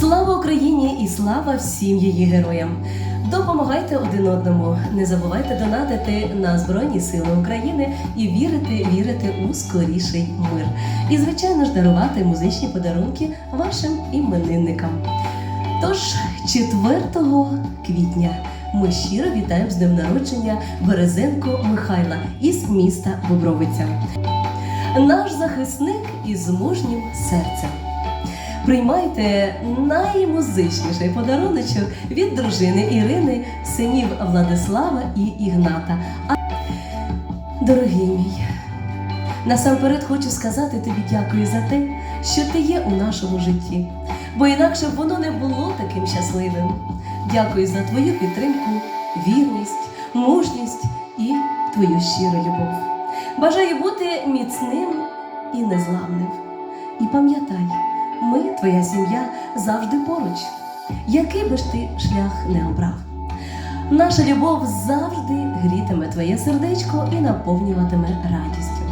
Слава Україні і слава всім її героям! Допомагайте один одному, не забувайте донатити на Збройні Сили України і вірити, вірити у скоріший мир. І, звичайно ж, дарувати музичні подарунки вашим іменинникам. Тож, 4 квітня ми щиро вітаємо з днем народження Березенко Михайла із міста Бобровиця. Наш захисник із мужнім серцем. Приймайте наймузичніший подаруночок від дружини Ірини, синів Владислава і Ігната. А... Дорогий мій, насамперед хочу сказати тобі дякую за те, що ти є у нашому житті, бо інакше б воно не було таким щасливим. Дякую за твою підтримку, вірність, мужність і твою щиру любов. Бажаю бути міцним і незламним. І пам'ятай, ми, твоя сім'я, завжди поруч, який би ж ти шлях не обрав. Наша любов завжди грітиме твоє сердечко і наповнюватиме радістю.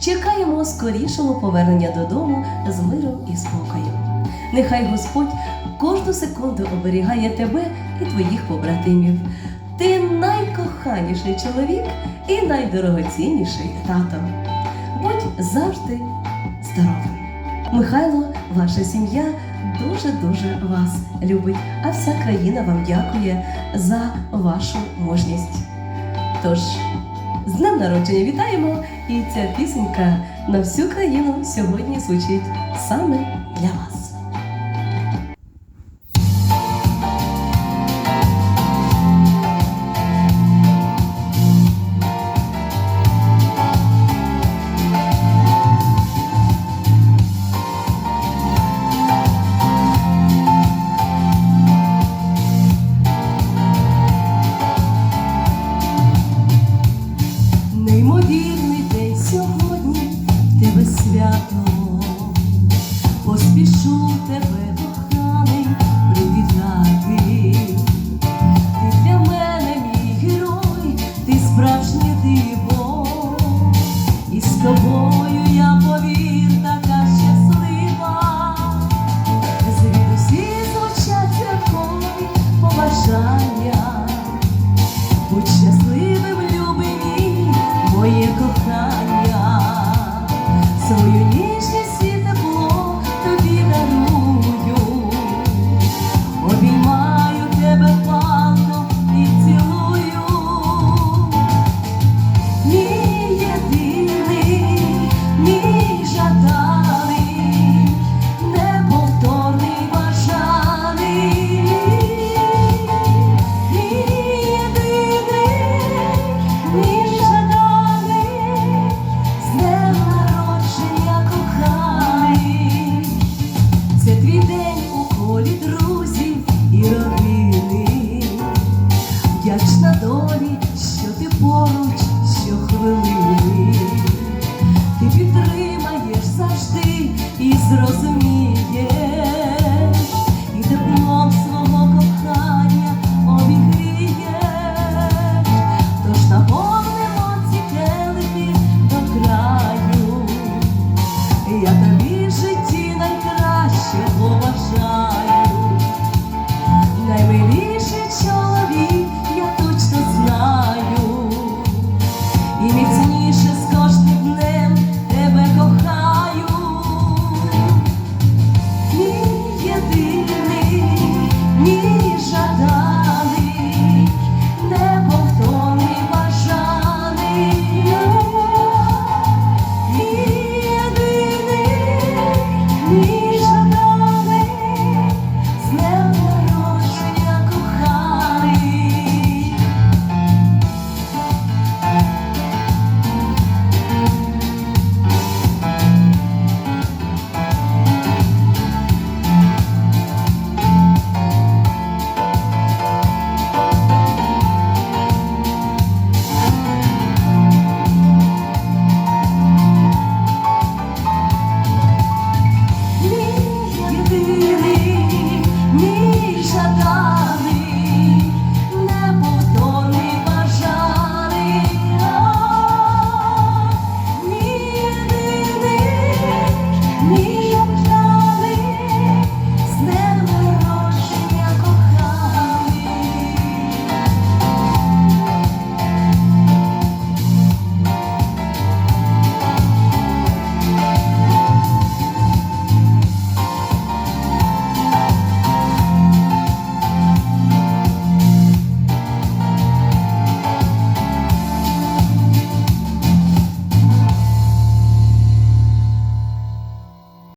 Чекаємо скорішого повернення додому з миром і спокоєм. Нехай Господь кожну секунду оберігає тебе і твоїх побратимів. Ти найкоханіший чоловік і найдорогоцінніший тато. Будь завжди здоровим. Михайло, ваша сім'я дуже-дуже вас любить, а вся країна вам дякує за вашу мужність. Тож, з днем народження вітаємо! І ця пісенька на всю країну сьогодні звучить саме для вас. День у колі друзів і родини. Вдячна долі, що ти поруч щохвилини. нещаданий, неповторний бажаний, мій єдиний, мій